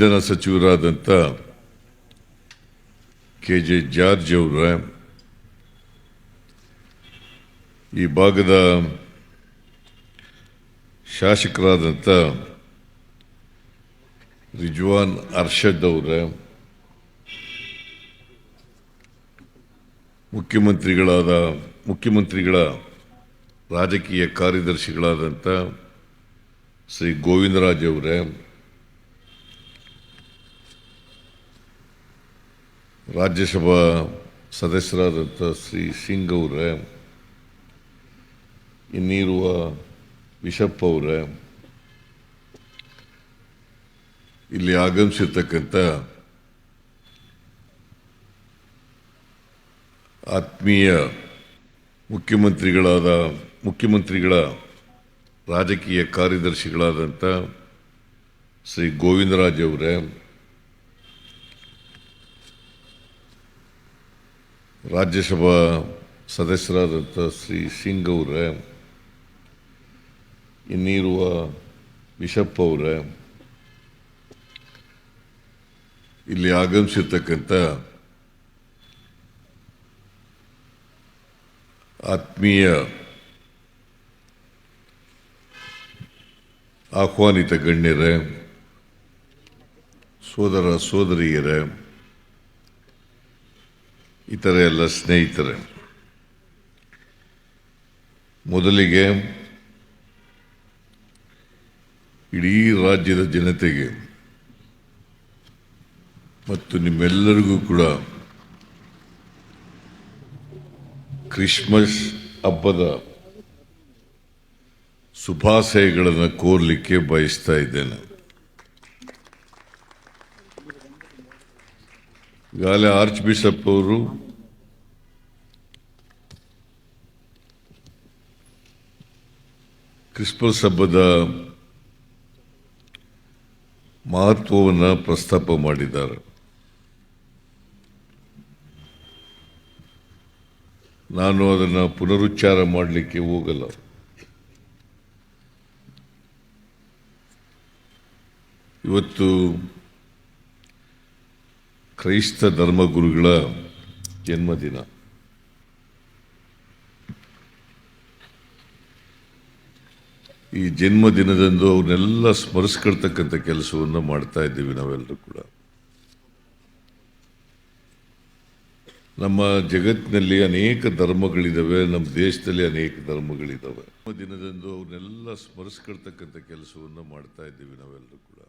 ಇಂಧನ ಸಚಿವರಾದಂಥ K J George ಅವರ, ಈ ಭಾಗದ ಶಾಸಕರಾದಂಥ ರಿಜ್ವಾನ್ ಅರ್ಷದ್ ಅವರ, ಮುಖ್ಯಮಂತ್ರಿಗಳಾದ, ಮುಖ್ಯಮಂತ್ರಿಗಳ ರಾಜಕೀಯ ಕಾರ್ಯದರ್ಶಿಗಳಾದಂಥ ಶ್ರೀ ಗೋವಿಂದರಾಜ್ ಅವರೇ ರಾಜ್ಯಸಭಾ ಸದಸ್ಯರಾದಂಥ ಶ್ರೀ ಸಿಂಗ್ ಅವರೇ ಇನ್ನಿರುವ ಬಿಷಪ್ ಅವರೇ, ಇಲ್ಲಿ ಆಗಮಿಸಿರ್ತಕ್ಕಂಥ ಆತ್ಮೀಯ ಮುಖ್ಯಮಂತ್ರಿಗಳಾದ, ಮುಖ್ಯಮಂತ್ರಿಗಳ ರಾಜಕೀಯ ಕಾರ್ಯದರ್ಶಿಗಳಾದಂಥ ಶ್ರೀ ಗೋವಿಂದರಾಜ್ ಅವರೇ ರಾಜ್ಯಸಭಾ ಸದಸ್ಯರಾದಂಥ ಶ್ರೀ ಸಿಂಗ್ ಅವರೇ ಇನ್ನಿರುವ ಬಿಷಪ್ ಅವರೇ, ಇಲ್ಲಿ ಆಗಮಿಸಿರ್ತಕ್ಕಂಥ ಆತ್ಮೀಯ ಆಹ್ವಾನಿತ ಗಣ್ಯರೇ, ಸೋದರ ಸೋದರಿಯರೇ ಇತರ ಎಲ್ಲ ಸ್ನೇಹಿತರೆ, ಮೊದಲಿಗೆ ಇಡೀ ರಾಜ್ಯದ ಜನತೆಗೆ ಮತ್ತು ನಿಮ್ಮೆಲ್ಲರಿಗೂ ಕೂಡ ಕ್ರಿಸ್ಮಸ್ ಹಬ್ಬದ ಶುಭಾಶಯಗಳನ್ನು ಕೋರಲಿಕ್ಕೆ ಬಯಸ್ತಾ ಇದ್ದೇನೆ. ಈಗಾಗಲೇ ಆರ್ಚ್ ಬಿಷಪ್ ಅವರು ಕ್ರಿಸ್ಮಸ್ ಹಬ್ಬದ ಮಹತ್ವವನ್ನು ಪ್ರಸ್ತಾಪ ಮಾಡಿದ್ದಾರೆ. ನಾನು ಅದನ್ನು ಪುನರುಚ್ಚಾರ ಮಾಡಲಿಕ್ಕೆ ಹೋಗಲ್ಲ. ಇವತ್ತು ಕ್ರೈಸ್ತ ಧರ್ಮಗುರುಗಳ ಜನ್ಮದಿನ. ಈ ಜನ್ಮದಿನದಂದು ಅವನ್ನೆಲ್ಲ ಸ್ಮರಿಸ್ಕೊಳ್ತಕ್ಕಂಥ ಕೆಲಸವನ್ನು ಮಾಡ್ತಾ ಇದ್ದೀವಿ ನಾವೆಲ್ಲರೂ ಕೂಡ. ನಮ್ಮ ಜಗತ್ತಿನಲ್ಲಿ ಅನೇಕ ಧರ್ಮಗಳಿದ್ದಾವೆ ನಮ್ಮ ದೇಶದಲ್ಲಿ ಅನೇಕ ಧರ್ಮಗಳಿದ್ದಾವೆ ದಿನದಂದು ಅವನ್ನೆಲ್ಲ ಸ್ಮರಿಸ್ಕೊಳ್ತಕ್ಕಂಥ ಕೆಲಸವನ್ನು ಮಾಡ್ತಾ ಇದ್ದೀವಿ ನಾವೆಲ್ಲರೂ ಕೂಡ.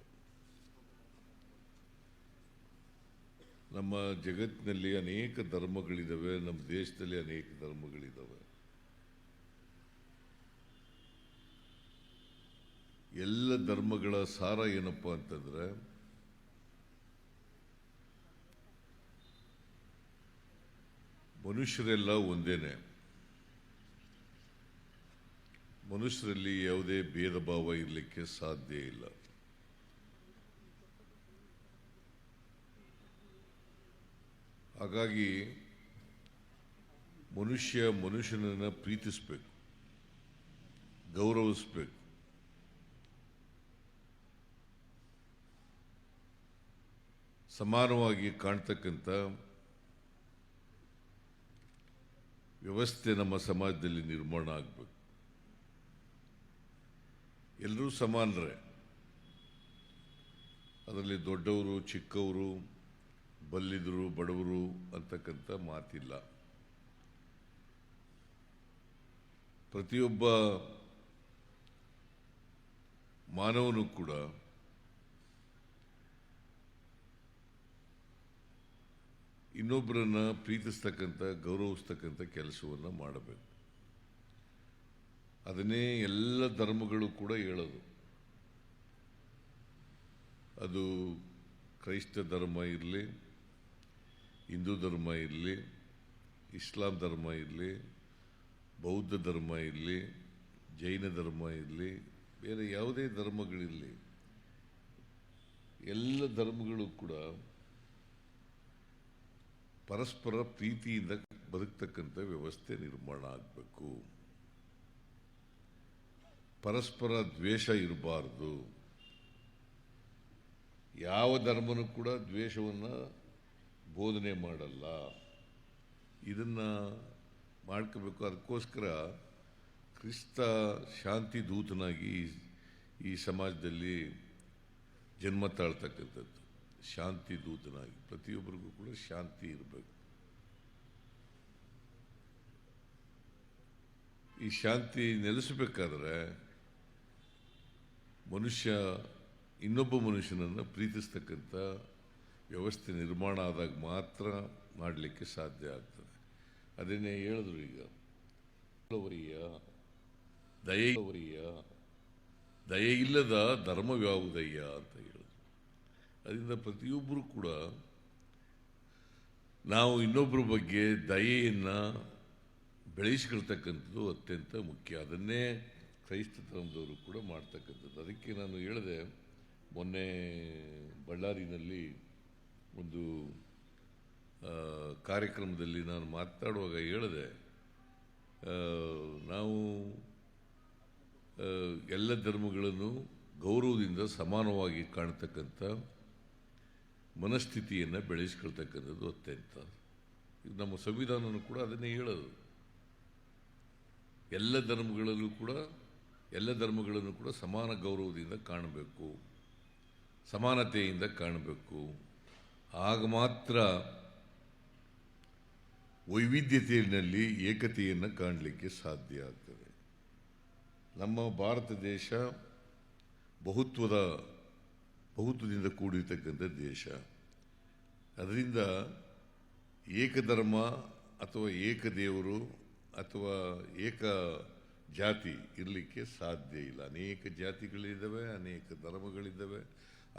ನಮ್ಮ ಜಗತ್ತಿನಲ್ಲಿ ಅನೇಕ ಧರ್ಮಗಳಿದ್ದಾವೆ ನಮ್ಮ ದೇಶದಲ್ಲಿ ಅನೇಕ ಧರ್ಮಗಳಿದ್ದಾವೆ ಎಲ್ಲ ಧರ್ಮಗಳ ಸಾರ ಏನಪ್ಪ ಅಂತಂದರೆ, ಮನುಷ್ಯರೆಲ್ಲ ಒಂದೇನೆ. ಮನುಷ್ಯರಲ್ಲಿ ಯಾವುದೇ ಭೇದ ಭಾವ ಇರಲಿಕ್ಕೆ ಸಾಧ್ಯ ಇಲ್ಲ. ಹಾಗಾಗಿ ಮನುಷ್ಯ ಮನುಷ್ಯನನ್ನು ಪ್ರೀತಿಸಬೇಕು, ಗೌರವಿಸಬೇಕು. ಸಮಾನವಾಗಿ ಕಾಣ್ತಕ್ಕಂಥ ವ್ಯವಸ್ಥೆ ನಮ್ಮ ಸಮಾಜದಲ್ಲಿ ನಿರ್ಮಾಣ ಆಗಬೇಕು. ಎಲ್ಲರೂ ಸಮಾನರೇ. ಅದರಲ್ಲಿ ದೊಡ್ಡವರು, ಚಿಕ್ಕವರು ಬಲ್ಲಿದರು, ಬಡವರು ಅಂತಕ್ಕಂಥ ಮಾತಿಲ್ಲ. ಪ್ರತಿಯೊಬ್ಬ ಮಾನವನು ಕೂಡ ಇನ್ನೊಬ್ಬರನ್ನು ಪ್ರೀತಿಸ್ತಕ್ಕಂಥ, ಗೌರವಿಸ್ತಕ್ಕಂಥ ಕೆಲಸವನ್ನು ಮಾಡಬೇಕು. ಅದನ್ನೇ ಎಲ್ಲ ಧರ್ಮಗಳು ಕೂಡ ಹೇಳೋದು. ಅದು ಕ್ರೈಸ್ತ ಧರ್ಮ ಇರಲಿ ಹಿಂದೂ ಧರ್ಮ ಇರಲಿ, ಇಸ್ಲಾಂ ಧರ್ಮ ಇರಲಿ, ಬೌದ್ಧ ಧರ್ಮ ಇರಲಿ, ಜೈನ ಧರ್ಮ ಇರಲಿ, ಬೇರೆ ಯಾವುದೇ ಧರ್ಮಗಳಿರಲಿ, ಎಲ್ಲ ಧರ್ಮಗಳು ಕೂಡ ಪರಸ್ಪರ ಪ್ರೀತಿಯಿಂದ ಬದುಕ್ತಕ್ಕಂಥ ವ್ಯವಸ್ಥೆ ನಿರ್ಮಾಣ ಆಗಬೇಕು. ಪರಸ್ಪರ ದ್ವೇಷ ಇರಬಾರ್ದು. ಯಾವ ಧರ್ಮನೂ ಕೂಡ ದ್ವೇಷವನ್ನು ಬೋಧನೆ ಮಾಡಲ್ಲ. ಇದನ್ನು ಮಾಡ್ಕೋಬೇಕು. ಅದಕ್ಕೋಸ್ಕರ ಕ್ರಿಸ್ತ ಶಾಂತಿ ದೂತನಾಗಿ ಈ ಸಮಾಜದಲ್ಲಿ ಜನ್ಮ ತಾಳ್ತಕ್ಕಂಥದ್ದು. ಶಾಂತಿ ದೂತನಾಗಿ. ಪ್ರತಿಯೊಬ್ಬರಿಗೂ ಕೂಡ ಶಾಂತಿ ಇರಬೇಕು. ಈ ಶಾಂತಿ ನೆಲೆಸಬೇಕಾದ್ರೆ ಮನುಷ್ಯ ಇನ್ನೊಬ್ಬ ಮನುಷ್ಯನನ್ನು ಪ್ರೀತಿಸ್ತಕ್ಕಂಥ ವ್ಯವಸ್ಥೆ ನಿರ್ಮಾಣ ಆದಾಗ ಮಾತ್ರ ಮಾಡಲಿಕ್ಕೆ ಸಾಧ್ಯ ಆಗ್ತದೆ. ಅದನ್ನೇ ಹೇಳಿದ್ರು ಈಗ. ದಯವರಿಯ ದಯ ಇಲ್ಲದ ಧರ್ಮವ್ಯಾವುದಯ್ಯ ಅಂತ ಹೇಳಿದ್ರು ಅದರಿಂದ ಪ್ರತಿಯೊಬ್ಬರು ಕೂಡ ನಾವು ಇನ್ನೊಬ್ಬರ ಬಗ್ಗೆ ದಯೆಯನ್ನು ಬೆಳೆಸ್ಕೊಳ್ತಕ್ಕಂಥದ್ದು ಅತ್ಯಂತ ಮುಖ್ಯ. ಅದನ್ನೇ ಕ್ರೈಸ್ತ ಧರ್ಮದವರು ಕೂಡ ಮಾಡ್ತಕ್ಕಂಥದ್ದು. ಅದಕ್ಕೆ ನಾನು ಹೇಳಿದೆ, ಮೊನ್ನೆ ಬಳ್ಳಾರಿನಲ್ಲಿ ಒಂದು ಕಾರ್ಯಕ್ರಮದಲ್ಲಿ ನಾನು ಮಾತಾಡುವಾಗ ಹೇಳಿದೆ ನಾವು ಎಲ್ಲ ಧರ್ಮಗಳನ್ನು ಗೌರವದಿಂದ ಸಮಾನವಾಗಿ ಕಾಣತಕ್ಕಂಥ ಮನಸ್ಥಿತಿಯನ್ನು ಬೆಳೆಸ್ಕೊಳ್ತಕ್ಕಂಥದ್ದು ಅತ್ಯಂತ ಇದು ನಮ್ಮ ಸಂವಿಧಾನನೂ ಕೂಡ ಅದನ್ನೇ ಹೇಳೋದು. ಎಲ್ಲ ಧರ್ಮಗಳಲ್ಲೂ ಕೂಡ, ಎಲ್ಲ ಧರ್ಮಗಳನ್ನು ಕೂಡ ಸಮಾನ ಗೌರವದಿಂದ ಕಾಣಬೇಕು, ಸಮಾನತೆಯಿಂದ ಕಾಣಬೇಕು. ಆಗ ಮಾತ್ರ ವೈವಿಧ್ಯತೆಯಲ್ಲಿ ಏಕತೆಯನ್ನು ಕಾಣಲಿಕ್ಕೆ ಸಾಧ್ಯ ಆಗ್ತದೆ. ನಮ್ಮ ಭಾರತ ದೇಶ ಬಹುತ್ವದ, ಬಹುತ್ವದಿಂದ ಕೂಡಿರ್ತಕ್ಕಂಥ ದೇಶ. ಅದರಿಂದ ಏಕಧರ್ಮ ಅಥವಾ ಏಕದೇವರು ಅಥವಾ ಏಕ ಜಾತಿ ಇರಲಿಕ್ಕೆ ಸಾಧ್ಯ ಇಲ್ಲ. ಅನೇಕ ಜಾತಿಗಳಿದ್ದಾವೆ, ಅನೇಕ ಧರ್ಮಗಳಿದ್ದಾವೆ,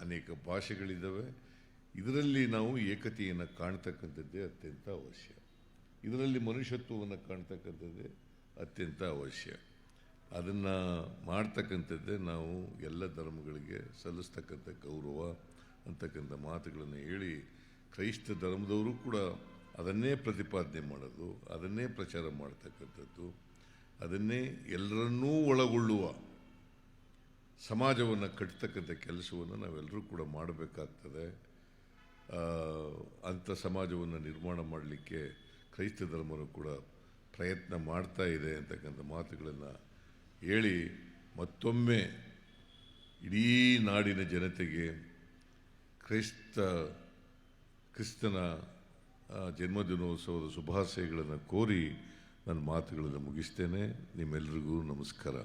ಅನೇಕ ಭಾಷೆಗಳಿದ್ದಾವೆ. ಇದರಲ್ಲಿ ನಾವು ಏಕತೆಯನ್ನು ಕಾಣ್ತಕ್ಕಂಥದ್ದೇ ಅತ್ಯಂತ ಅವಶ್ಯ. ಇದರಲ್ಲಿ ಮನುಷ್ಯತ್ವವನ್ನು ಕಾಣ್ತಕ್ಕಂಥದ್ದೇ ಅತ್ಯಂತ ಅವಶ್ಯ. ಅದನ್ನು ಮಾಡ್ತಕ್ಕಂಥದ್ದೇ ನಾವು ಎಲ್ಲ ಧರ್ಮಗಳಿಗೆ ಸಲ್ಲಿಸ್ತಕ್ಕಂಥ ಗೌರವ ಅಂತಕ್ಕಂಥ ಮಾತುಗಳನ್ನು ಹೇಳಿ ಕ್ರೈಸ್ತ ಧರ್ಮದವರು ಕೂಡ ಅದನ್ನೇ ಪ್ರತಿಪಾದನೆ ಮಾಡೋದು, ಅದನ್ನೇ ಪ್ರಚಾರ ಮಾಡ್ತಕ್ಕಂಥದ್ದು, ಅದನ್ನೇ ಎಲ್ಲರನ್ನೂ ಒಳಗೊಳ್ಳುವ ಸಮಾಜವನ್ನು ಕಟ್ತಕ್ಕಂಥ ಕೆಲಸವನ್ನು ನಾವೆಲ್ಲರೂ ಕೂಡ ಮಾಡಬೇಕಾಗ್ತದೆ. ಅಂಥ ಸಮಾಜವನ್ನು ನಿರ್ಮಾಣ ಮಾಡಲಿಕ್ಕೆ ಕ್ರೈಸ್ತ ಧರ್ಮರು ಕೂಡ ಪ್ರಯತ್ನ ಮಾಡ್ತಾ ಇದೆ ಅಂತಕ್ಕಂಥ ಮಾತುಗಳನ್ನು ಹೇಳಿ ಮತ್ತೊಮ್ಮೆ ಇಡೀ ನಾಡಿನ ಜನತೆಗೆ ಕ್ರೈಸ್ತ, ಕ್ರಿಸ್ತನ ಜನ್ಮದಿನೋತ್ಸವದ ಶುಭಾಶಯಗಳನ್ನು ಕೋರಿ ನನ್ನ ಮಾತುಗಳನ್ನು ಮುಗಿಸ್ತೇನೆ. ನಿಮ್ಮೆಲ್ರಿಗೂ ನಮಸ್ಕಾರ.